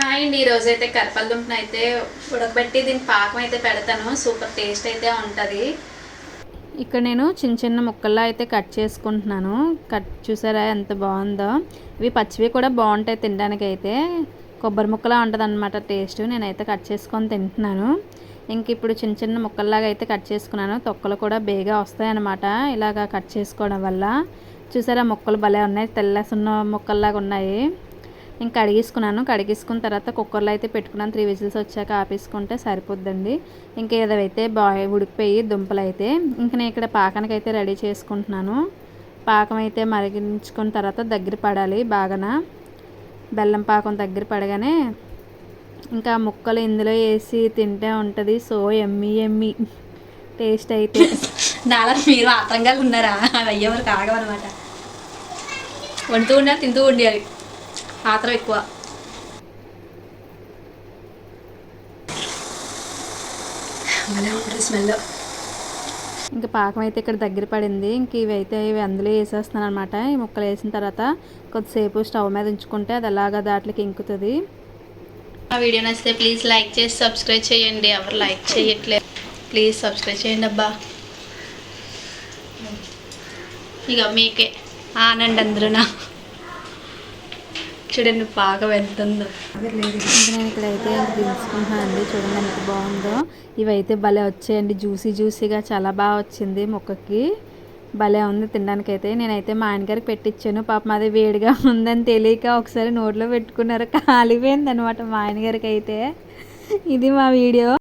Hi అండి. ఈరోజు అయితే కరపల్దుంపను అయితే ఉడకబెట్టి దీని పాకం అయితే పెడతాను. సూపర్ టేస్ట్ అయితే ఉంటుంది. ఇక్కడ నేను చిన్న చిన్న ముక్కల్లో అయితే కట్ చేసుకుంటున్నాను. కట్ చూసారా ఎంత బాగుందో? ఇవి పచ్చివి కూడా బాగుంటాయి తినడానికి అయితే కొబ్బరి ముక్కలా ఉంటుంది అనమాట టేస్ట్. నేనైతే కట్ చేసుకొని తింటున్నాను. ఇంక ఇప్పుడు చిన్న చిన్న ముక్కల్లాగా అయితే కట్ చేసుకున్నాను. తొక్కలు కూడా బేగా వస్తాయి అనమాట ఇలాగా కట్ చేసుకోవడం వల్ల. చూసారా ముక్కలు భలే ఉన్నాయి. తెల్ల సున్న ముక్కల్లాగా ఉన్నాయి. ఇంకా కడిగేసుకున్నాను. కడిగేసుకున్న తర్వాత కుక్కర్లో అయితే పెట్టుకున్నాను. త్రీ విజిల్స్ వచ్చాక ఆపేసుకుంటే సరిపోద్దండి. ఇంకా ఏదైతే బాయ్ ఉడికిపోయి దుంపలు అయితే ఇంక నేను ఇక్కడ పాకానికి అయితే రెడీ చేసుకుంటున్నాను. పాకం అయితే మరిగించుకున్న తర్వాత దగ్గర పడాలి బాగాన. బెల్లం పాకం దగ్గర పడగానే ఇంకా ముక్కలు ఇందులో వేసి తింటే ఉంటుంది. సో ఎమ్మి ఎమ్మి. టేస్ట్ అయితే. నాలా మీరు ఆత్రంగా ఉన్నారా? అవి అయ్యేవారు కాగమనమాట వండుతూ ఉండాలి తింటూ ఉండాలి. ఆత్రం ఎక్కువ. భలే ఉంటుంది స్మెల్ ఇంకా పాకం అయితే ఇక్కడ దగ్గర పడింది. ఇంక ఇవి అయితే ఇవి అందులో వేసేస్తున్నాను అనమాట ఈ ముక్కలు వేసిన తర్వాత కొద్దిసేపు స్టవ్ మీద ఉంచుకుంటే అది అలాగా దాంట్లోకి ఇంకుతుంది. ఆ వీడియో నచ్చితే ప్లీజ్ లైక్ చేసి సబ్స్క్రైబ్ చేయండి. ఎవరు లైక్ చేయట్లేదు ప్లీజ్ సబ్స్క్రైబ్ చేయండి అబ్బా. ఇక మీకే. ఆనండి అందరూనా చూడండి బాగా వెళ్తుందో. ఉందో ఇంకా నేను ఇక్కడైతే ఇంక దించుకుంటున్నానండి చూడండి ఎంత బాగుందో. ఇవైతే భలే వచ్చాయండి. జ్యూసీ జ్యూసీగా చాలా బాగా వచ్చింది మొక్కకి. భలే ఉంది తినడానికి అయితే నేనైతే మా ఆయనగారికి పెట్టించాను పాపం అది వేడిగా ఉందని తెలియక ఒకసారి నోట్లో పెట్టుకున్నారు. కాలిపోయింది అనమాట మా ఆయనగారికి అయితే ఇది మా వీడియో.